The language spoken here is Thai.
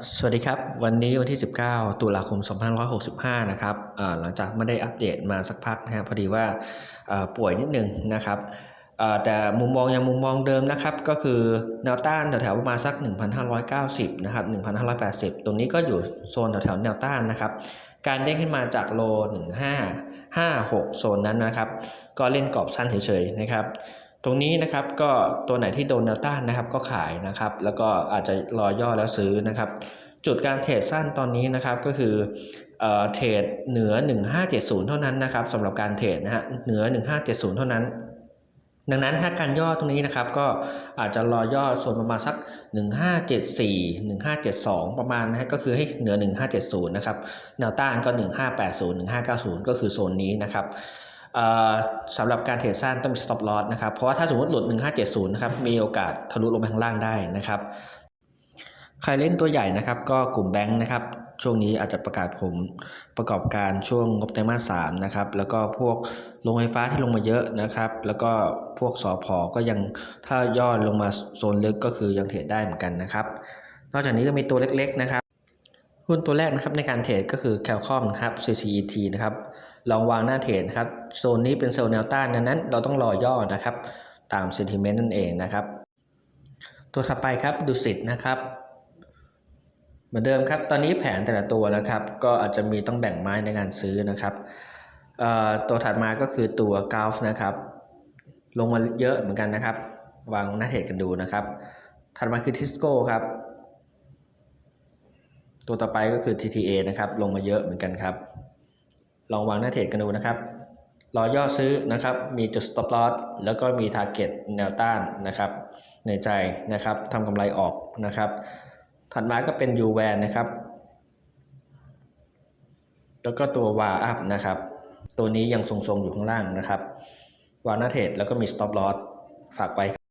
สวัสดีครับ วันนี้วันที่ 19 ตุลาคม 2565 นะครับอ่าหลังจากไม่ได้อัปเดตมาสักพักนะครับพอดีว่าป่วยนิดนึงนะครับแต่มุมมองยังมุมมองเดิมนะครับก็คือแนวต้านแถวๆประมาณสัก 1,590 นะครับ 1,580 ตรงนี้ก็อยู่โซนแถวๆแนวต้านนะครับ การเด้งขึ้นมาจากโล 1556 โซนนั้นนะครับ ก็เล่นกรอบสั้นเฉยๆนะครับ ตรงนี้นะครับก็ตัวไหนที่โดนแนวต้านนะครับก็ขายนะครับ แล้วก็อาจจะรอย่อแล้วซื้อนะครับ จุดการเทรดสั้นตอนนี้นะครับก็คือเทรดเหนือ 1570 เท่านั้นนะครับสำหรับการเทรดนะฮะเหนือ 1570 เท่านั้นดังนั้นถ้าการย่อตรงนี้นะครับก็อาจจะรอย่อโซนประมาณสัก 1574 1572 ประมาณนะฮะก็คือให้เหนือ 1570 นะครับแนวต้านก็ 1580 1590 ก็คือโซนนี้นะครับ สำหรับการเทรดสั้นต้องมี stop loss นะครับเพราะว่าถ้าสมมติหลุด 1570 นะครับมีโอกาสทะลุลงไปข้างล่างได้นะครับ ใครเล่นตัวใหญ่นะครับ ก็กลุ่มแบงค์นะครับช่วงนี้อาจจะประกาศผมประกอบการช่วงงบไตรมาสสามนะครับแล้วก็พวกโรงไฟฟ้าที่ลงมาเยอะนะครับ แล้วก็พวกสอพอก็ยังถ้าย่อลงมาโซนลึกก็คือยังเทรดได้เหมือนกันนะครับ นอกจากนี้ก็มีตัวเล็กๆนะครับ หุ้นตัวแรกนะครับในการเทรดก็คือ Qualcomm นะครับ CCET นะครับลองวางหน้าเทรดนะครับโซนนี้เป็นโซนแนวต้านนั้น เราต้องรอย่อนะครับ ตาม sentiment นั่นเองนะครับ ตัวถัดไปครับดูสิตนะครับเหมือนเดิมครับ ตอนนี้แผนแต่ละตัวนะครับ ก็อาจจะมีต้องแบ่งไม้ในการซื้อนะครับตัวถัดมาก็คือตัวกาฟนะครับ ลงมาเยอะเหมือนกันนะครับ วางหน้าเทรดกันดูนะครับ ถัดมาคือทิสโก้ครับ ตัวต่อไปก็คือ TTA นะครับ ลงมาเยอะเหมือนกันครับ ลองวางหน้าเทรดกันดูนะครับ รอย่อซื้อนะครับ มีจุด stop loss แล้วก็มี target แนวต้านนะครับ ในใจนะครับทำกำไรออกนะครับ ถัดมาก็เป็น u v a n นะครับ แล้วก็ตัว w a up นะครับ ตัวนี้ยังทรงๆอยู่ข้างล่างนะครับ วางหน้าเทรดแล้วก็มี stop loss ฝากไป